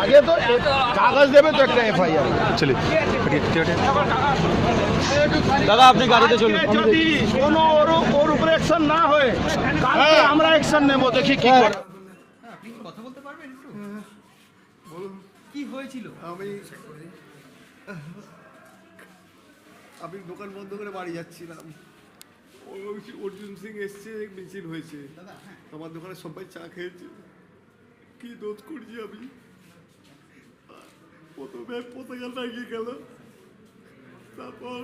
আগে তো কাগজ দেবে তো একটা এফআইআর। চলি দাদা আপনি গাড়িতে চলুন। যদি কোনো ওর ওর উপরে অ্যাকশন না হয় কালকে হ্যাঁ। আমরা অ্যাকশন নেব দেখি কি হ্যাঁ। করে। কথা বলতে পারবেন একটু বলুন কি হয়েছিল? আমি আমি দোকান বন্ধ করে বাড়ি যাচ্ছিলাম। অর্জুন সিং এসছে মিছিল হয়েছে। হ্যাঁ। আমার দোকানে সবাই চা খেয়েছে। কি দোধ করছি আমি? প্রথমে পতাকা লাগিয়ে গেল তারপর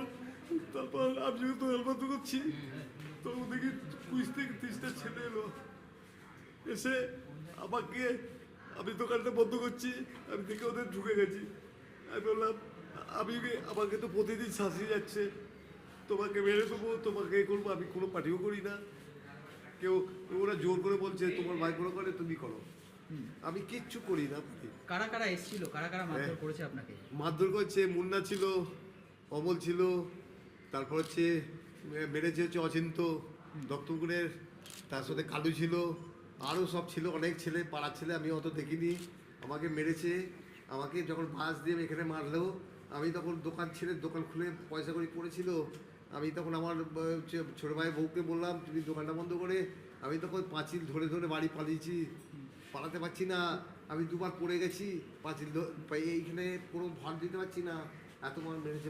তারপর আমি যখন বন্ধ করছি তখন দেখি কুইশ থেকে তিরিশটা ছেলে এলো। এসে আমাকে, আমি দোকানটা বন্ধ করছি, আমি দেখে ওদের ঢুকে গেছি। আমি বললাম, আমি আমাকে তো প্রতিদিন শাসিয়ে যাচ্ছে। তোমাকে মেরে দেবো, তোমাকে এ করব, আমি কোনো পার্টিও করি না। কেউ, ওরা জোর করে বলছে, তোমার ভাই কোনো করে, তুমি করো। আমি কিচ্ছু করি না। কারা কারা এসেছিল? কারা কারা মারধর হ্যাঁ। করেছে আপনাকে? মারধর করছে মুন্না ছিল অমল ছিল তারপর হচ্ছে মেরেছে হচ্ছে অচিন্ত দত্তগুণের তার সাথে কালু ছিল আরও সব ছিল অনেক ছেলে পাড়ার ছেলে আমি অত দেখিনি। আমাকে মেরেছে আমাকে যখন বাস দিয়ে এখানে মারলো আমি তখন দোকান ছেড়ে দোকান খুলে পয়সা করে পড়েছিল আমি তখন আমার হচ্ছে ছোটো ভাই বউকে বললাম তুমি দোকানটা বন্ধ করে আমি তখন পাঁচিল ধরে ধরে বাড়ি পালিয়েছি। পালাতে পারছি না আমি দুবার পড়ে গেছি পাঁচিল এইখানে কোনো ভর দিতে পারছি না এত মানুষ মেরেছে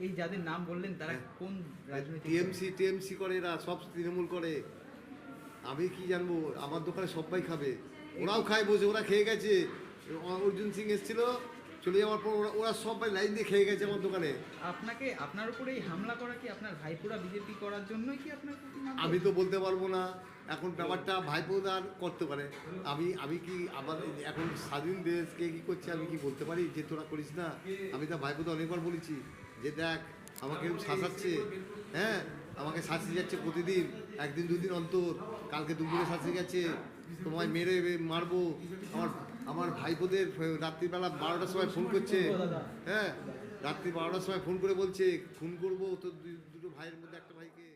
এই যাদের নাম বললেন তারা হ্যাঁ। কোন রাজনৈতিক টিএমসি টিএমসি করে এরা সব তৃণমূল করে। আমি কি জানব আমার দোকানে সবাই খাবে। ওরাও খায় বসে ওরা খেয়ে গেছে। অর্জুন সিং এসেছিল চলে যাওয়ার পর ওরা ওরা সবাই লাইন দিয়ে খেয়ে গেছে আমার দোকানে। আপনাকে আপনার উপরে এই হামলা করা কি আপনার ভাইপোরা বিজেপি করার জন্যই কি আপনার আমি তো বলতে পারব না। এখন ব্যাপারটা ভাইপোদার করতে পারে। আমি আমি কি আমার এখন স্বাধীন দেশ কে কি করছে আমি কি বলতে পারি? যে তোরা করিস না আমি তো ভাইপোদা অনেকবার বলেছি যে দেখ আমাকে শাসাচ্ছে। হ্যাঁ? আমাকে শাসিয়ে যাচ্ছে প্রতিদিন একদিন দুদিন অন্তর। কালকে দুপুরে শাসিয়ে গেছে তোমায় মেরে মারবো। আমার আমার ভাইপোদের রাত্রিবেলা বারোটার সময় ফোন করছে। হ্যাঁ রাত্রি বারোটার সময় ফোন করে বলছে, ফোন করব? তো দুটো ভাইয়ের মধ্যে একটা ভাইকে